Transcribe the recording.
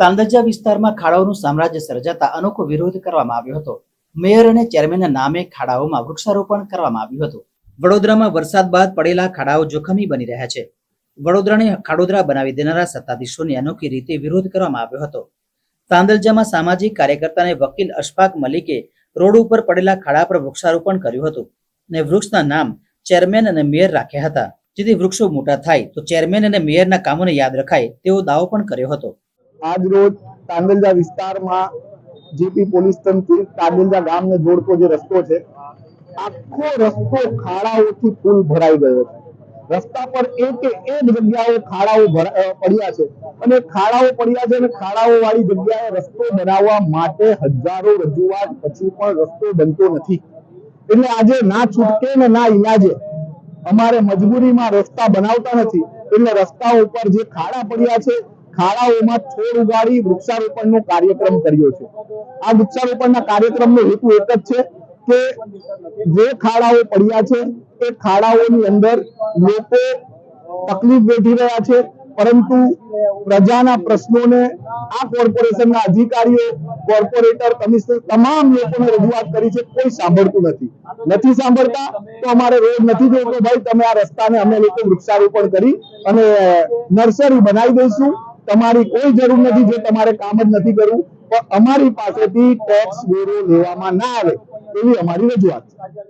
તાંદજા વિસ્તારમાં ખાડાઓનું સામ્રાજ્ય સર્જાતા અનોખો વિરોધ કરવામાં આવ્યો હતો. મેયર અને ચેરમેનના નામે ખાડાઓમાં વૃક્ષારોપણ કરવામાં આવ્યું હતું. વડોદરામાં વરસાદ બાદ પડેલા ખાડાઓ જોખમી બની રહ્યા છે. વડોદરાને ખાડોદરા બનાવી દેનારા સત્તાધીશોની અનોખી રીતે વિરોધ કરવામાં આવ્યો હતો. તાંદલજામાં સામાજિક કાર્યકર્તા અને વકીલ અશફાક મલિકે રોડ ઉપર પડેલા ખાડા પર વૃક્ષારોપણ કર્યું હતું અને વૃક્ષના નામ ચેરમેન અને મેયર રાખ્યા હતા. જેથી વૃક્ષો મોટા થાય તો ચેરમેન અને મેયરના કામોને યાદ રખાય તેવો દાવો પણ કર્યો હતો. આજ રોજ તાંદલજા વિસ્તારમાં જીપી પોલીસ તંત્ર તાંદલજા ગામને જોડતો જે રસ્તો છે, આખો રસ્તો ખાડાઓથી ફૂલ ભરાઈ ગયો છે. રસ્તા પર એક એક જગ્યાએ ખાડાઓ પડ્યા છે. અને ખાડાઓ પડ્યા છે અને ખાડાઓ વાળી જગ્યાએ રસ્તો બનાવવા માટે હજારો રજૂઆત પછી પણ રસ્તો બનતો નથી. એટલે આજે ના છૂટકે ને ના ઈલાજે અમારે મજબૂરીમાં રસ્તા બનાવતા નથી. એટલે રસ્તા ઉપર જે ખાડા પડ્યા છે ખાડાઓમાં છોડ ઉગાડી વૃક્ષારોપણનો કાર્યક્રમ કર્યો છે. આ વૃક્ષારોપણના કાર્યક્રમનો હેતુ એક જ છે કે જે ખાડાઓ પડ્યા છે, એ ખાડાઓની અંદર લોકો તકલીફ વેઠી રહ્યા છે, પરંતુ પ્રજાના પ્રશ્નોને આ કોર્પોરેશનના અધિકારીઓ, કોર્પોરેટર, કમિશનર તમામ લોકોને રજૂઆત કરી છે, કોઈ સાંભળતું નથી. નથી સાંભળતા તો અમારે રોડ નથી જોઈતો ભાઈ, તમે આ રસ્તાને અમે લોકો વૃક્ષારોપણ કરી અને નર્સરી બનાવી દઈશું તમારી કોઈ જરૂર નથી જે તમારે કામ જ નથી કરવું, પણ અમારી પાસેથી ટેક્સ વેરો લેવામાં ના આવે, એવી અમારી રજૂઆત